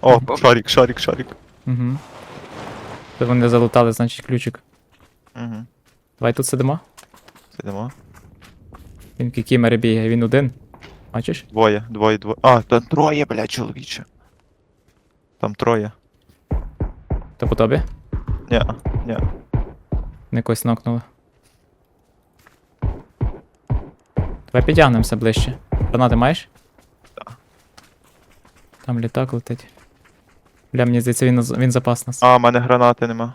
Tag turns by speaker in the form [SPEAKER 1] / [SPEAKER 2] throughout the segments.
[SPEAKER 1] О, шарик, шарик, шарик.
[SPEAKER 2] Угу. То вони залутали, значить, ключик.
[SPEAKER 1] Угу.
[SPEAKER 2] Давай тут сидимо.
[SPEAKER 1] Сидимо.
[SPEAKER 2] Він кікімери бігає, він один. Бачиш?
[SPEAKER 1] Двоє, двоє, двоє. А, там троє, блядь, чоловіче. Там троє.
[SPEAKER 2] То по тобі?
[SPEAKER 1] Ні, ні.
[SPEAKER 2] Не когось нокнули. Давай підтягнемося ближче. Гранати маєш?
[SPEAKER 1] Так.
[SPEAKER 2] Там літак летить. Бля, мені здається, він, наз- він запас нас.
[SPEAKER 1] А, в мене гранати нема.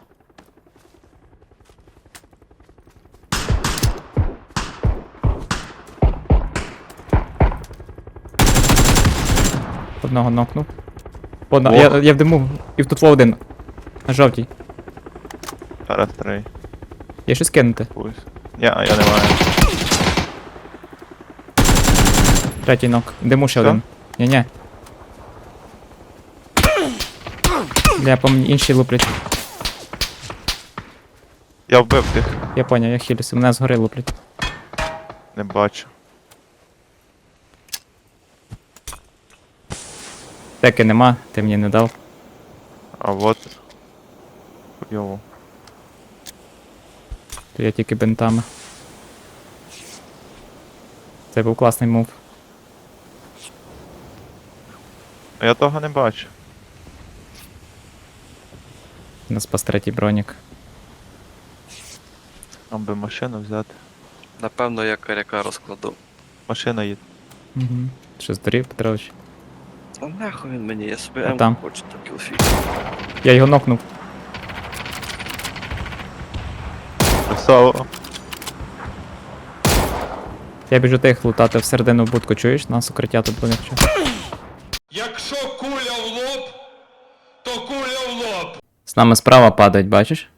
[SPEAKER 2] Одного нокнув. Одна,
[SPEAKER 1] Ох.
[SPEAKER 2] я, я в диму, і тут во один. На жовтій.
[SPEAKER 1] Зараз три.
[SPEAKER 2] Є щось кинути.
[SPEAKER 1] Пусть. Ні, я не маю.
[SPEAKER 2] Третій нок. Диму ще
[SPEAKER 1] Що?
[SPEAKER 2] один. Ні-ні. Бля, по мені інші луплять.
[SPEAKER 1] Я вбив тих.
[SPEAKER 2] Я поняв, я хилюся, мене згори луплять.
[SPEAKER 1] Не бачу.
[SPEAKER 2] Теки нема, ти мені не дав.
[SPEAKER 1] А вот. Хуйово.
[SPEAKER 2] То я тільки бинтами. Це був класний мув.
[SPEAKER 1] Я того не бачу.
[SPEAKER 2] У нас спас третій бронік.
[SPEAKER 1] Нам би машину взяти.
[SPEAKER 3] Напевно, я коряка розкладу.
[SPEAKER 1] Машина їде.
[SPEAKER 2] Угу. Що здурів, Петрович?
[SPEAKER 3] А нахуй він мені, я собі
[SPEAKER 2] А
[SPEAKER 3] М
[SPEAKER 2] там?
[SPEAKER 3] хочу та кілфі.
[SPEAKER 2] Я його нокнув.
[SPEAKER 1] Красава.
[SPEAKER 2] Я біжу тих лутати всередину будку, чуєш? Нас укриття тут буде. Якщо
[SPEAKER 4] куля в лоб, то куля в лоб.
[SPEAKER 2] З нами справа падають, бачиш?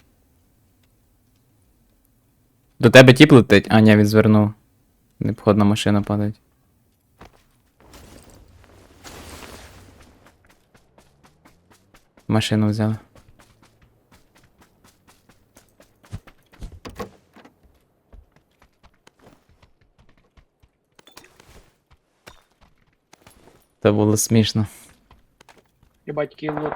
[SPEAKER 2] До тебе тіп летить? А, ні, він звернув. Непоходна машина падає. Машину взяли. Це було смішно.
[SPEAKER 5] Ебать, який лут.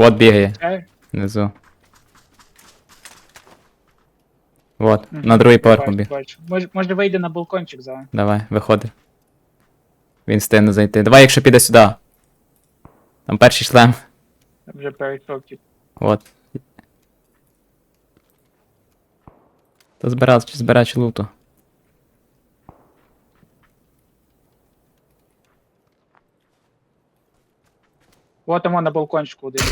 [SPEAKER 2] Вот бігає. Внизу. Вот,
[SPEAKER 5] мгм,
[SPEAKER 2] на другий поверх
[SPEAKER 5] бачу,
[SPEAKER 2] побіг.
[SPEAKER 5] бачу. Може, може вийде на балкончик зараз.
[SPEAKER 2] Давай, виходи. Він встигне зайти. Давай, якщо піде сюди. Там перший шлем.
[SPEAKER 5] Вже перейшов, тип.
[SPEAKER 2] Вот. То збирач, збирач луту.
[SPEAKER 5] Вот там на балкончику один.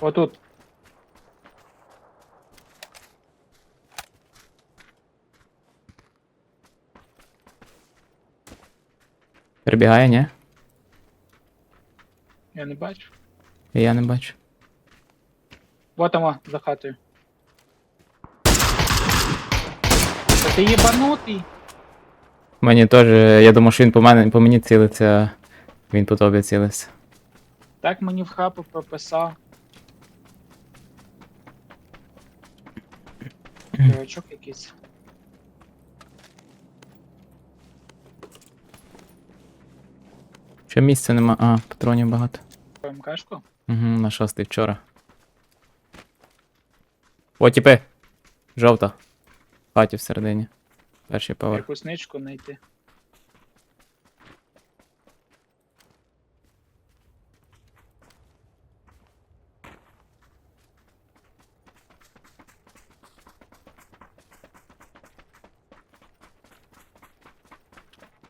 [SPEAKER 5] Отут.
[SPEAKER 2] Прибігає, ні?
[SPEAKER 5] Я не бачу.
[SPEAKER 2] Я не бачу.
[SPEAKER 5] Вот там, за хатою. Ти єбанутий.
[SPEAKER 2] Мені теж. Я думав, що він по мене по мені цілиться, він по тобі цілився.
[SPEAKER 5] Так мені в хапу прописав. Дурачок якийсь.
[SPEAKER 2] Ще місця нема. А, патронів багато.
[SPEAKER 5] МКшку?
[SPEAKER 2] Угу, на шостий вчора. О, тіпи! Жовта. Хаті всередині. Перший поверх.
[SPEAKER 5] Якусь ничку знайти.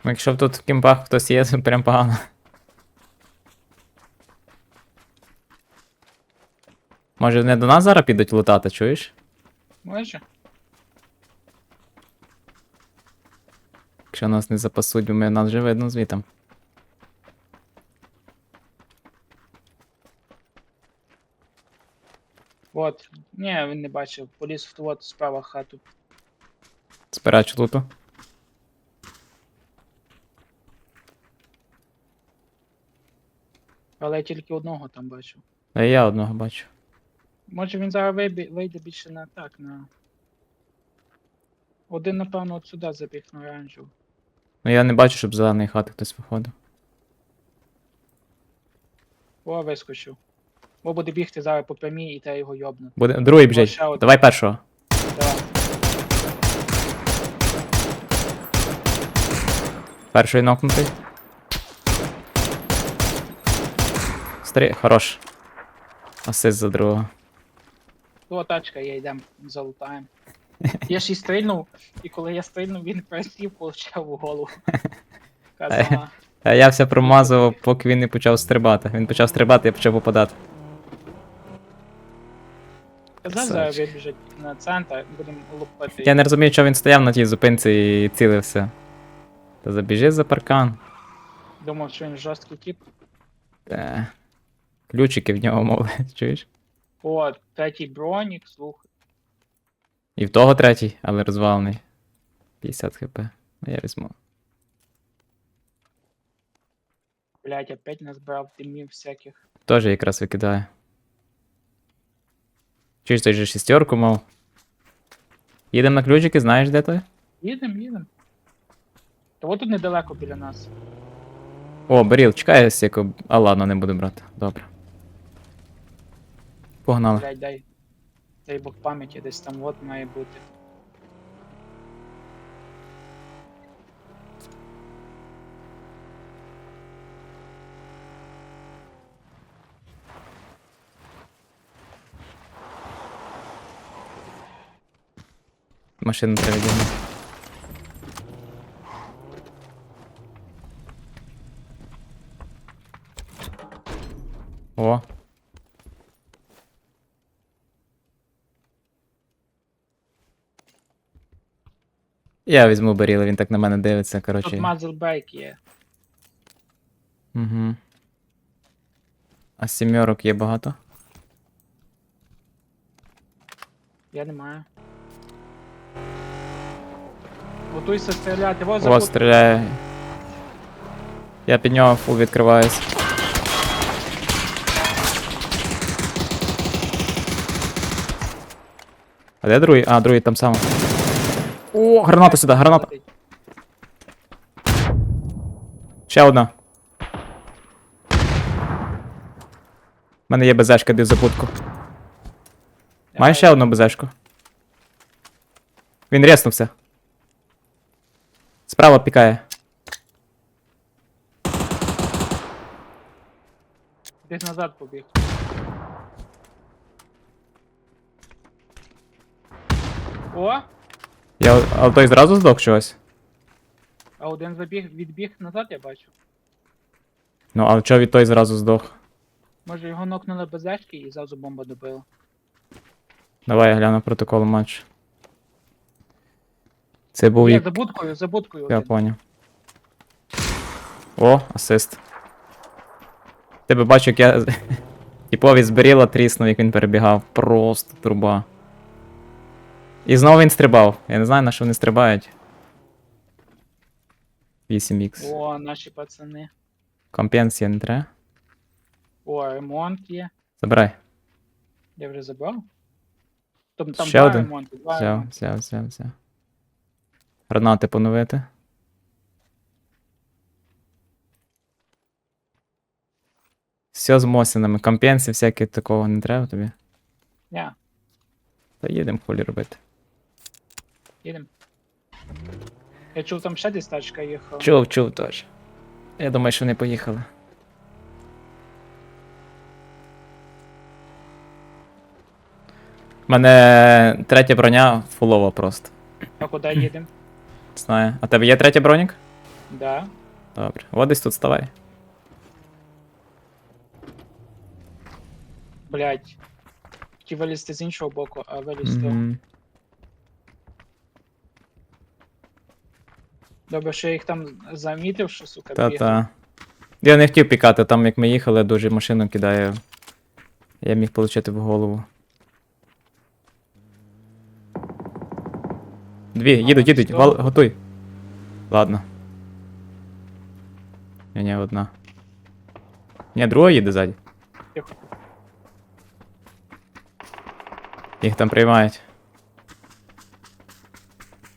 [SPEAKER 2] Ну, Якщо тут в кімпах хтось є, це прям погано. Може не до нас зараз підуть лутати, чуєш?
[SPEAKER 5] Може?
[SPEAKER 2] Якщо нас не запасуть, бо ми нас вже видно звітом.
[SPEAKER 5] От. Ні, він не бачив. Поліз в от справа хату.
[SPEAKER 2] Збирач луту.
[SPEAKER 5] Але я тільки одного там бачу.
[SPEAKER 2] А я одного бачу.
[SPEAKER 5] Може він зараз вийде, вийде більше на так, на. Один, напевно, от сюди забіг на оранжеву.
[SPEAKER 2] Ну я не бачу, щоб з зеленої хати хтось виходив.
[SPEAKER 5] О, вискочив. Бо буде бігти зараз по прямій і те його йобнути.
[SPEAKER 2] Буде. Другий біжить.
[SPEAKER 5] ще один.
[SPEAKER 2] Давай першого.
[SPEAKER 5] Давай.
[SPEAKER 2] Перший нокнутий. Стрі... Хорош. Асист за другого.
[SPEAKER 5] То тачка є, йдемо, залутаємо. Я ж і стрільнув, і коли я стрільнув, він присів, получав у голову. Казала.
[SPEAKER 2] А я все промазував, поки він не почав стрибати. Він почав стрибати, я почав попадати.
[SPEAKER 5] Казав, зараз вибіжить на центр, будемо лупити.
[SPEAKER 2] Я не розумію, чого він стояв на тій зупинці і цілився. Та забіжи за паркан.
[SPEAKER 5] Думав, що він жорсткий тип.
[SPEAKER 2] Е, Ключики в нього мови, чуєш?
[SPEAKER 5] О, третій бронік, слухай.
[SPEAKER 2] І в того третій, але розвалений. 50 хп. Ну, Я візьму.
[SPEAKER 5] Блять, опять назбирав димів всяких.
[SPEAKER 2] Тоже якраз викидаю. Чуєш, той же шістерку мав. Їдемо на ключики, знаєш де той?
[SPEAKER 5] Їдем, їдем. Та от тут недалеко біля нас.
[SPEAKER 2] О, Беріл, чекай, яку. А ладно, не буду брати. Добре. Погнали.
[SPEAKER 5] Блять, дай. Дай Бог пам'яті, десь там от має бути.
[SPEAKER 2] Машину треба. О. Я візьму Беріла, він так на мене дивиться,
[SPEAKER 5] Тут
[SPEAKER 2] коротше.
[SPEAKER 5] є.
[SPEAKER 2] Угу. А сімерок є багато?
[SPEAKER 5] Я не маю. Готуйся стріляти, во
[SPEAKER 2] О,
[SPEAKER 5] забуд.
[SPEAKER 2] стріляє. Я під нього фул відкриваюсь. А де другий? А, другий там сам. О, граната сюди, граната. Ще одна. У мене є безешка, де запутку. Маєш ще одну безешку? Він резнувся. Справа пікає.
[SPEAKER 5] Десь назад побіг. О!
[SPEAKER 2] Я, але той зразу здох чогось.
[SPEAKER 5] А один забіг, відбіг назад, я бачу.
[SPEAKER 2] Ну, але чого від той зразу здох?
[SPEAKER 5] Може його нокнули без ешки і зразу бомба добила.
[SPEAKER 2] Давай я гляну протокол матчу. Це був
[SPEAKER 5] Є,
[SPEAKER 2] як.
[SPEAKER 5] за будкою, за будкою.
[SPEAKER 2] Я
[SPEAKER 5] один.
[SPEAKER 2] поняв. О, асист. Тебе бачу, як я. Типові зберіла тріснув, як він перебігав. Просто труба. І знову він стрибав. Я не знаю, на що вони стрибають. 8х.
[SPEAKER 5] О, наші пацани.
[SPEAKER 2] Компенсія не треба.
[SPEAKER 5] О, ремонт є.
[SPEAKER 2] Забирай.
[SPEAKER 5] Я вже забрав. Там, там
[SPEAKER 2] Ще
[SPEAKER 5] два
[SPEAKER 2] один?
[SPEAKER 5] ремонти, два
[SPEAKER 2] Взяв,
[SPEAKER 5] ремонти.
[SPEAKER 2] взяв, взяв, взяв. Гранати поновити. Все з Мосінами. Компенсії всякі такого не треба тобі.
[SPEAKER 5] Ня,
[SPEAKER 2] Та їдемо холі робити.
[SPEAKER 5] Їдем. Я чув, там ще десь тачка їхала.
[SPEAKER 2] Чув, чув теж. Я думаю, що вони поїхали. У мене третя броня фулова просто.
[SPEAKER 5] А куди їдем?
[SPEAKER 2] Знаю. А тебе є третя бронік?
[SPEAKER 5] Да.
[SPEAKER 2] Добре. От десь тут ставай.
[SPEAKER 5] Блять. Хотів вилізти з іншого боку, а виліз з того.
[SPEAKER 2] Мгм.
[SPEAKER 5] Добре, що я їх там замітив, що сука бігав.
[SPEAKER 2] Та-та. Я не хотів пікати, там як ми їхали, дуже машину кидає. Я міг отримати в голову. Дві, їдуть, їдуть,
[SPEAKER 5] що?
[SPEAKER 2] вал, готуй. Ладно. Ні, ні, одна. Ні, друга їде ззаді.
[SPEAKER 5] Тихо.
[SPEAKER 2] Їх там приймають.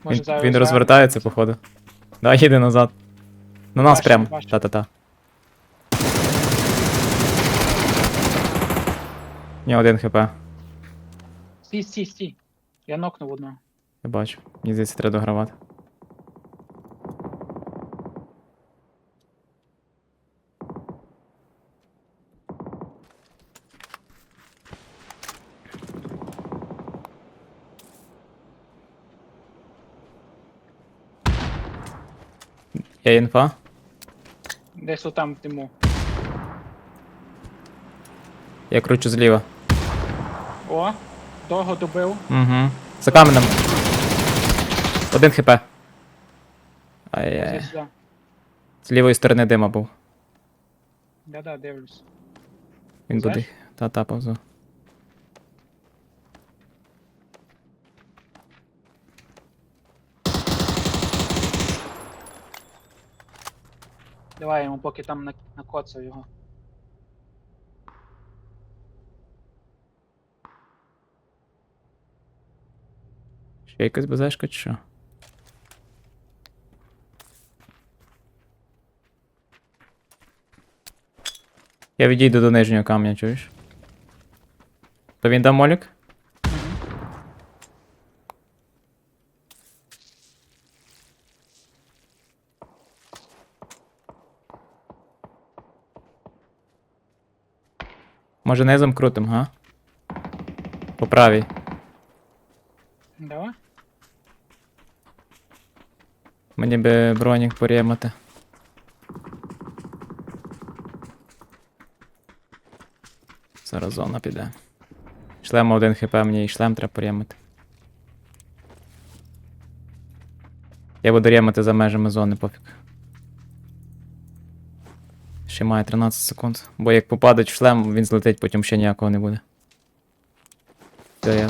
[SPEAKER 5] Може,
[SPEAKER 2] Він,
[SPEAKER 5] зараз
[SPEAKER 2] він розвертається, походу. Да, їди назад. На нас
[SPEAKER 5] Бачу,
[SPEAKER 2] прям.
[SPEAKER 5] бачу.
[SPEAKER 2] Та-та-та. Ні, один хп.
[SPEAKER 5] Стій, стій, стій. Я нокнув одного.
[SPEAKER 2] Я бачу. Мені здається, треба догравати. Є інфа?
[SPEAKER 5] Десь отам в диму.
[SPEAKER 2] Я кручу зліва.
[SPEAKER 5] О, довго добив.
[SPEAKER 2] Угу. За каменем. Один хп. Ай-яй.
[SPEAKER 5] сюди.
[SPEAKER 2] З лівої сторони дима був.
[SPEAKER 5] Да-да, дивлюсь.
[SPEAKER 2] Він
[SPEAKER 5] Знаєш?
[SPEAKER 2] буде. Та-та, повзу.
[SPEAKER 5] Давай йому поки там на- накоцав його.
[SPEAKER 2] Ще якась базешка чи що? Я відійду до нижнього камня, чуєш? То він дав молік? Може низом крутим, га? По правій.
[SPEAKER 5] Давай.
[SPEAKER 2] Мені би бронік порємати. Зараз зона піде. Шлем один хп, мені і шлем треба порємати. Я буду рємати за межами зони, пофіг. Ще має 13 секунд. Бо як попадуть в шлем, він злетить, потім ще ніякого не буде. Все, я.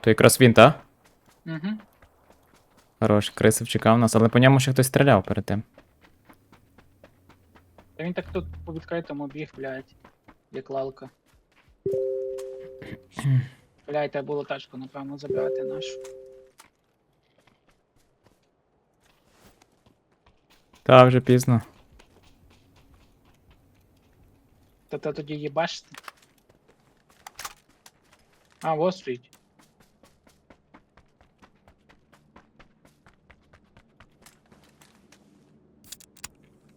[SPEAKER 2] То якраз він, та?
[SPEAKER 5] Угу.
[SPEAKER 2] Хорош, крисив чекав нас, але по ньому ще хтось стріляв перед тим.
[SPEAKER 5] Та він так тут по відкритому біг, блядь. Як лалка. Блядь, треба було тачку, напевно, забирати нашу.
[SPEAKER 2] Та вже пізно.
[SPEAKER 5] Та та тоді їбашити. А, вот стоїть.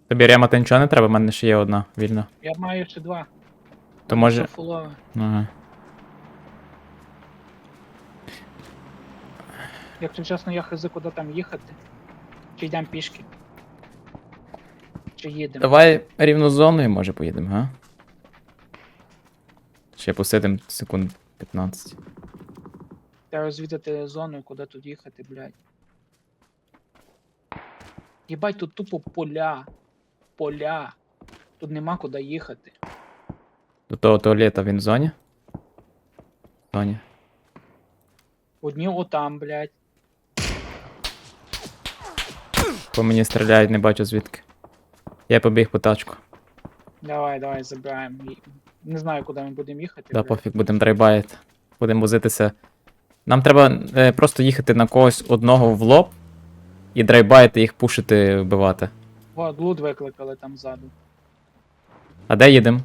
[SPEAKER 2] Тобі ремати нічого не треба, в мене ще є одна вільна.
[SPEAKER 5] Я маю ще два.
[SPEAKER 2] То може.
[SPEAKER 5] Це фулове.
[SPEAKER 2] Ага.
[SPEAKER 5] Якщо чесно, я хз куди там їхати. Чи йдемо пішки? Чи їдемо?
[SPEAKER 2] Давай рівно з зоною, може, поїдемо, га? Ще посидим секунд 15.
[SPEAKER 5] Треба розвідати зону, куди тут їхати, блядь. Єбать, тут тупо поля. Поля. Тут нема куди їхати.
[SPEAKER 2] До того туалета він в зоні? В зоні.
[SPEAKER 5] Одні отам, блядь.
[SPEAKER 2] По мені стріляють, не бачу звідки. Я побіг по тачку.
[SPEAKER 5] Давай, давай, забираємо. Не знаю, куди ми будемо їхати.
[SPEAKER 2] Да, пофіг, будемо драйбаїти. Будемо возитися. Нам треба е, просто їхати на когось одного в лоб і драйбаїти їх пушити, вбивати.
[SPEAKER 5] О, блуд викликали там ззаду.
[SPEAKER 2] А де їдемо?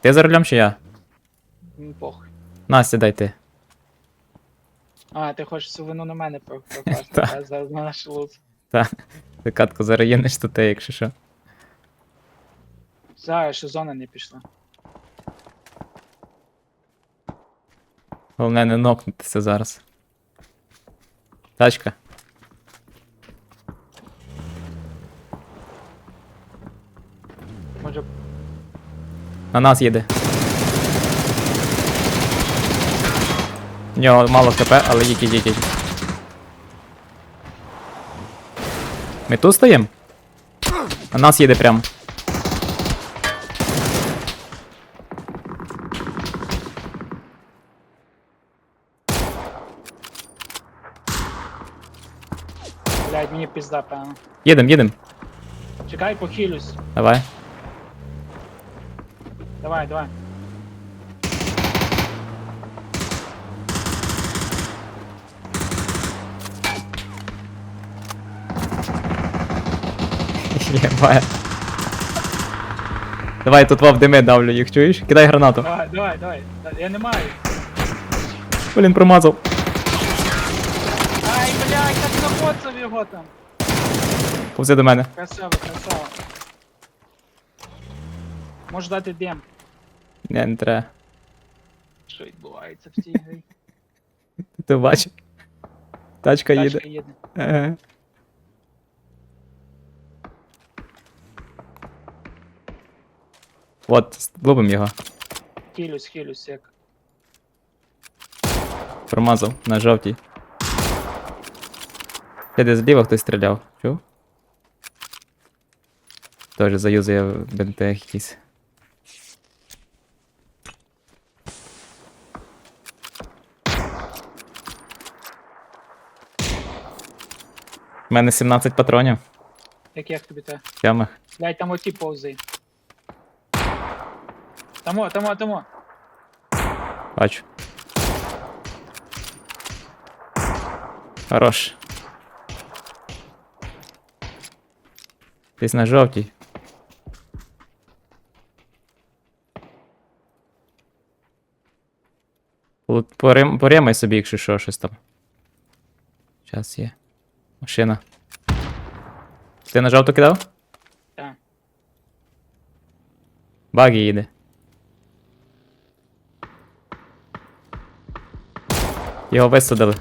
[SPEAKER 2] Ти за рулем чи я?
[SPEAKER 5] М, Похуй.
[SPEAKER 2] На, сідай ти.
[SPEAKER 5] А, ти хочеш цю вину на мене про- прокласти,
[SPEAKER 2] Так.
[SPEAKER 5] а зараз на наш лут.
[SPEAKER 2] Ти катку зараз їнеш то ти, якщо що.
[SPEAKER 5] Зараз ще зона не пішла.
[SPEAKER 2] Головне не нокнутися зараз. Тачка.
[SPEAKER 5] Може,
[SPEAKER 2] На нас їде. У нього мало хп, але їдь, їдь, їдь. Ми тут стоїм? На нас їде прям.
[SPEAKER 5] Блядь, мені пізда, певно.
[SPEAKER 2] Їдем, їдем.
[SPEAKER 5] Чекай, похилюсь.
[SPEAKER 2] Давай.
[SPEAKER 5] Давай, давай.
[SPEAKER 2] Єбає. Давай тут в дими давлю їх, чуєш? Кидай гранату.
[SPEAKER 5] Давай, давай, давай. Я не маю.
[SPEAKER 2] Блін, промазав.
[SPEAKER 5] Ай, блядь, як находцав там.
[SPEAKER 2] Повзи до мене.
[SPEAKER 5] Красава, красава. Можеш дати дем.
[SPEAKER 2] Не, не треба.
[SPEAKER 5] Що відбувається в цій грі?
[SPEAKER 2] Ти бачиш? Тачка їде.
[SPEAKER 5] Тачка їде.
[SPEAKER 2] Ага. От, ловим його.
[SPEAKER 5] Хилюсь, хилюсь, як.
[SPEAKER 2] Промазав на жовтій. Ще десь зліва хтось стріляв. Чув? Тоже заюзує бентех якийсь. У мене 17 патронів.
[SPEAKER 5] Як як тобі те?
[SPEAKER 2] Тямах.
[SPEAKER 5] Блядь, там оті повзи. Тамо, тамо, тамо.
[SPEAKER 2] Бачу. Хорош. Десь на жовтій. Порем- Поремай собі, якщо що, щось там. Час є. Машина. Ти на жовту кидав?
[SPEAKER 5] Так.
[SPEAKER 2] Багі їде. Його висадили.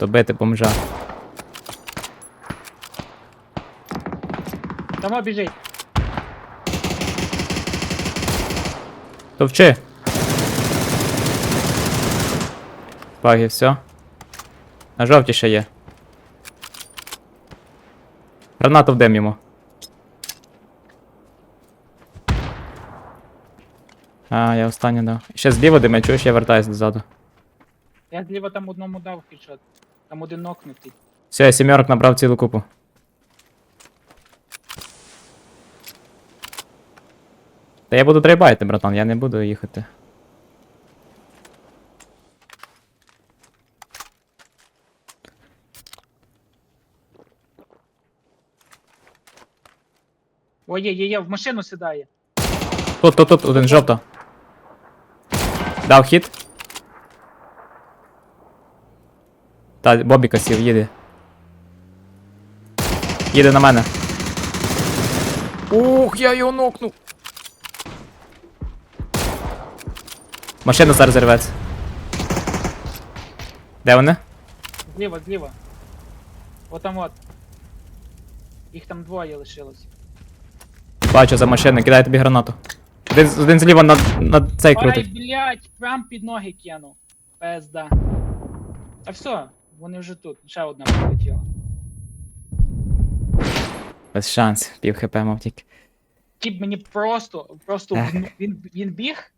[SPEAKER 2] Добити бомжа.
[SPEAKER 5] Тамо біжить.
[SPEAKER 2] Товчи. Баги, все. На жовті ще є. Гранату вдем йому. А, я останню дав. Ще зліва диме, чуєш, я вертаюсь дозаду.
[SPEAKER 5] Я зліва там одному дав хедшот. Там один нокнутий.
[SPEAKER 2] Все, я сімерок набрав цілу купу. Та я буду драйбайти, братан, я не буду їхати.
[SPEAKER 5] О, є, є, є, в машину сідає.
[SPEAKER 2] Тут, тут, тут, один жовто. Дав хід. Та, Бобіка сів, їде. Їде на мене. Ух, я його нокнув. Машина зараз зірветься. Де вони?
[SPEAKER 5] Зліва, зліва. Отам от. Їх там двоє лишилось.
[SPEAKER 2] Бачу за машиною, кидаю тобі гранату. Один, один зліва на, на цей
[SPEAKER 5] Ай,
[SPEAKER 2] крутить.
[SPEAKER 5] блядь, прям під ноги кинув. Пизда. А все, вони вже тут. Ще одна полетіла.
[SPEAKER 2] Без шансів, пів хп мав тільки.
[SPEAKER 5] Тіп мені просто, просто
[SPEAKER 2] Ех.
[SPEAKER 5] він, він біг,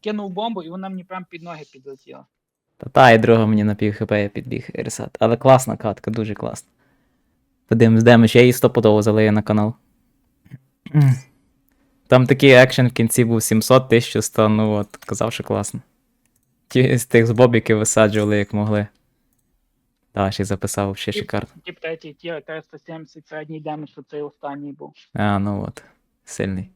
[SPEAKER 5] кинув бомбу, і вона мені прям під ноги підлетіла.
[SPEAKER 2] Та та і друга мені на пів хп я підбіг ресет. Але класна катка, дуже класна. Подивимось демедж, я її стопудово залию на канал. Там такий екшен в кінці був 700, 1100, ну от, казав, що класно. Ті з тих з бобіків висаджували як могли. Та, ще й записав ще шикарно.
[SPEAKER 5] Тіп третій тір, 370 середній демедж, що цей останній був.
[SPEAKER 2] А, ну от, сильний.